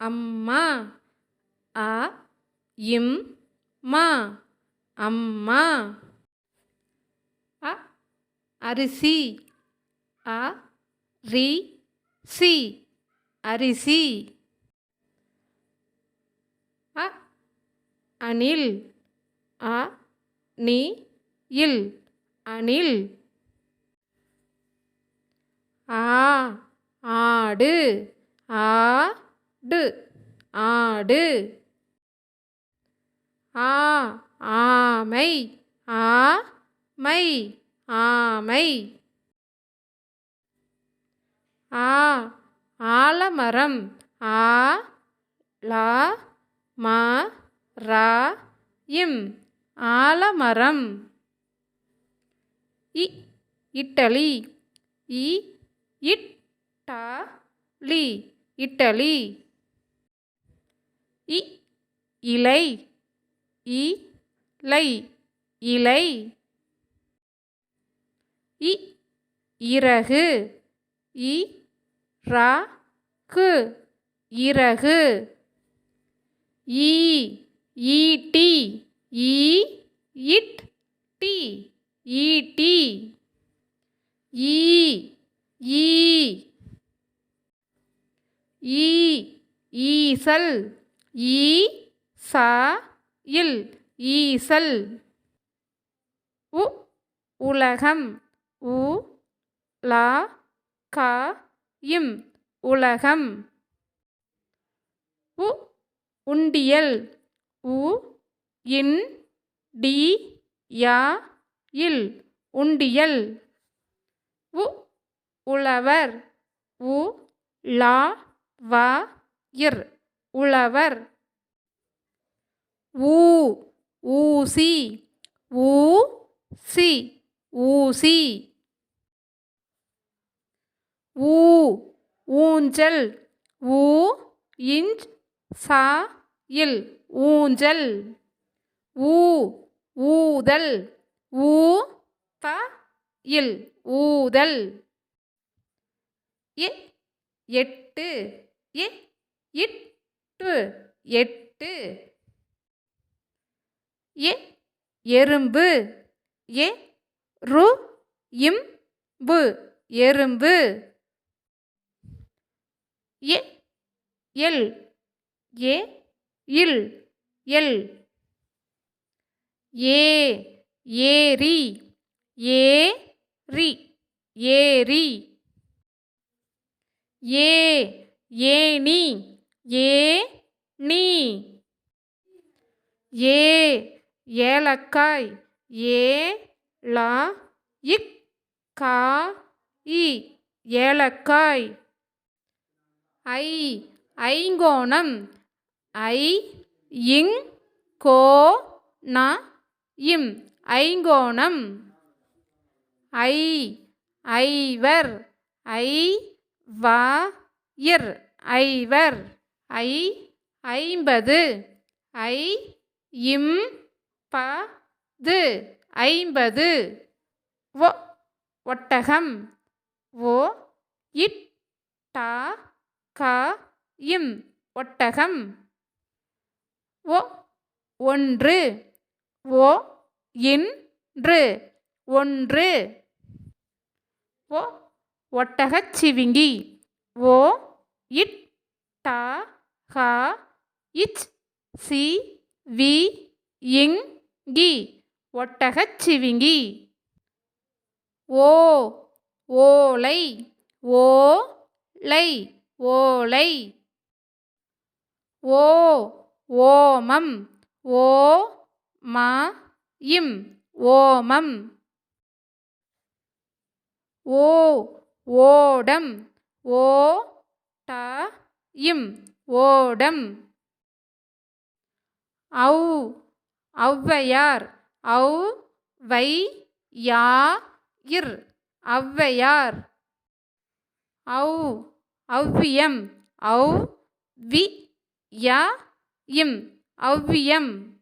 அம்மா. அ இம் மா. அம்மா. அ அரிசி. அ ரி சி. அரிசி. அ அணில். அ நீ இல். அணில். ஆ ஆடு. ஆ டு ஆடு. ஆ ஆமை. ஆ மை. ஆமை. ஆ ஆலமரம். ஆ லா மா ரா இம். ஆலமரம். இ இட்டலி. இ இட் டா லி இட்டலி. இ இலை இ லை இலை. இ இறகு இ ரா கு இறகு. ஈ ஈட்டி ஈ இட் டி ஈட்டி. ஈ ஈ ஈ ஈசல். ஈ சா இல் ஈசல். உ உலகம். உ லா கா இம் உலகம். உ உண்டியல். உ இன் டி யா இல் உண்டியல். உ உழவர். உ லா வா இர். உழவர். ஊ ஊசி ஊ சி ஊசி. ஊ ஊஞ்சல் ஊ இஞ்ச் சா இல் ஊஞ்சல். ஊ ஊதல் ஊ த இல் ஊதல். எ எட்டு எ எட்டு எட்டு. எ எறும்பு. எ ரு இம் பு எறும்பு. எ எல். ஏ இல். எல். ஏ ஏரி. ஏ ரி ஏரி. ஏ ஏனி ஏ நீ. ஏ ஏலக்காய். ஏ லா இக் கா இ ஏலக்காய். ஐ ஐங்கோணம். ஐ இங் கோ ந இம். ஐங்கோணம். ஐ ஐவர். ஐ வா இர் ஐவர். ஐ ஐம்பது. ஐ இம் ப து ஐம்பது. ஒ ஒட்டகம். ஓ இட் டா க இம் ஒட்டகம். ஒ ஒன்று. ஓ இன்று. ஒன்று. ஓ ஒட்டகச் சிவிங்கி. ஓ இட் டா ஹ இச் சி வி இங் கி ஒட்டகச் சிவிங்கி. ஓ ஓலை ஓ லை ஓலை. ஓ ஓமம் ஓ ம இம் ஓமம். ஓ ஓடம் ஓ ட இம். ஓடம். ஔ ஔவையார். ஔ வை யா இர் ஔவையார். ஔ ஔவியம். ஔ வி ய இம் ஔவியம்.